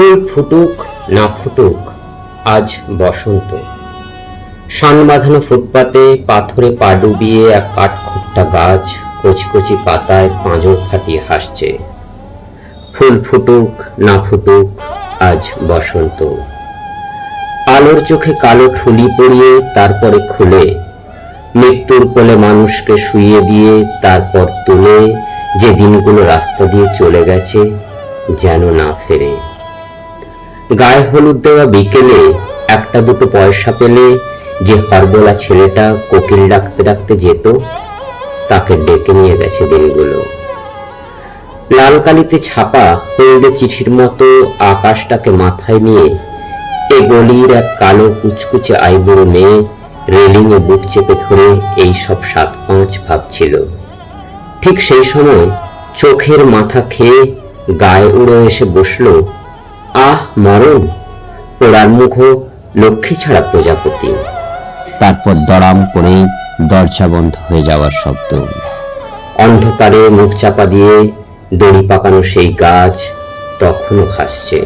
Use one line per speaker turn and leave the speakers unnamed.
ফুল ফুটুক, না ফুটুক, আজ বসন্ত। শান বাঁধানো ফুটপাতে পাথরে পা ডুবিয়ে এক কাঠখুট্টা গাছ কচি পাতায় পাঁজর ফাটিয়ে হাসছে। ফুল ফুটুক, না ফুটুক, আজ বসন্ত। আলোর চোখে কালো ঠুলি পরিয়ে তারপরে খুলে। মৃত্যুর কোলে মানুষকে শুইয়ে দিয়ে তারপর তুলে। যে দিনগুলো রাস্তা দিয়ে চলে গেছে, যেন না ফেরে। গায়ে হলুদ দেওয়া বিকেলে একটা দুটো পয়সা পেলে যে হরবোলা ছেলেটা কোকিল ডাকতে ডাকতে যেত, তাকে ডেকে নিয়ে গেছে দিনগুলো। লাল কালিতে ছাপা হলদে চিঠির মতো আকাশটাকে মাথায় নিয়ে এ গলির এক কালো কুচকুচে আইবুড়ো মেয়ে রেলিংয়ে বুক চেপে ধরে এই সব সাত পাঁচ ভাবছিল। ঠিক সেই সময় চোখের মাথা খেয়ে গায়ে উড়ে এসে বসল আহ মরণ পোড়ার মুখ লক্ষ্মী ছাড়া প্রজাপতি। তারপর দড়াম করে দরজা বন্ধ হয়ে যাওয়ার শব্দ। অন্ধকারে মুখ চাপা দিয়ে দড়ি পাকানো সেই গাছ তখনও হাসছে